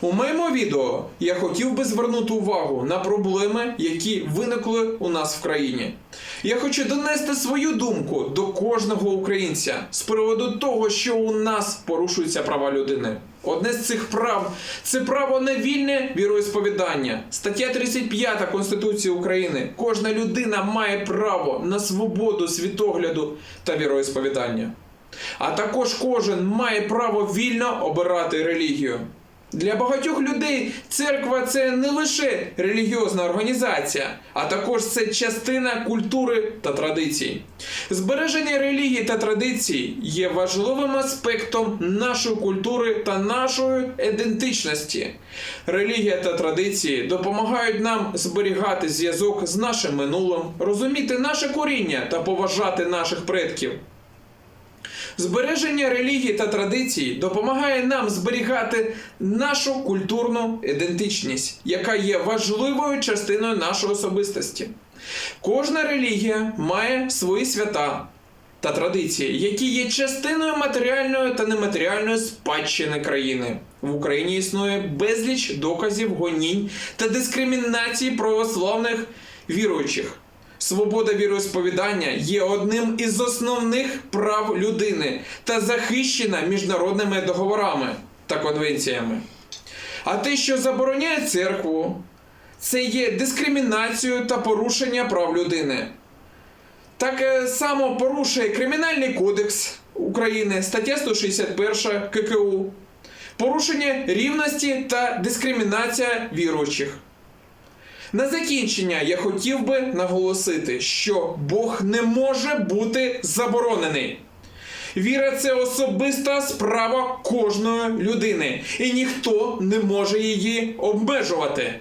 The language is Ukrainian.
У моєму відео я хотів би звернути увагу на проблеми, які виникли у нас в країні. Я хочу донести свою думку до кожного українця з приводу того, що у нас порушуються права людини. Одне з цих прав це право на вільне віроісповідання. Стаття 35 Конституції України. Кожна людина має право на свободу світогляду та віроісповідання. А також кожен має право вільно обирати релігію. Для багатьох людей церква це не лише релігіозна організація, а також це частина культури та традицій. Збереження релігії та традицій є важливим аспектом нашої культури та нашої ідентичності. Релігія та традиції допомагають нам зберігати зв'язок з нашим минулим, розуміти наше коріння та поважати наших предків. Збереження релігії та традицій допомагає нам зберігати нашу культурну ідентичність, яка є важливою частиною нашої особистості. Кожна релігія має свої свята та традиції, які є частиною матеріальної та нематеріальної спадщини країни. В Україні існує безліч доказів гонінь та дискримінації православних віруючих. Свобода віросповідання є одним із основних прав людини та захищена міжнародними договорами та конвенціями. А те, що забороняє церкву, це є дискримінацією та порушення прав людини. Так е, само порушує Кримінальний кодекс України, стаття 161 ККУ, порушення рівності та дискримінація віруючих. На закінчення я хотів би наголосити, що Бог не може бути заборонений. Віра це особиста справа кожної людини, і ніхто не може її обмежувати.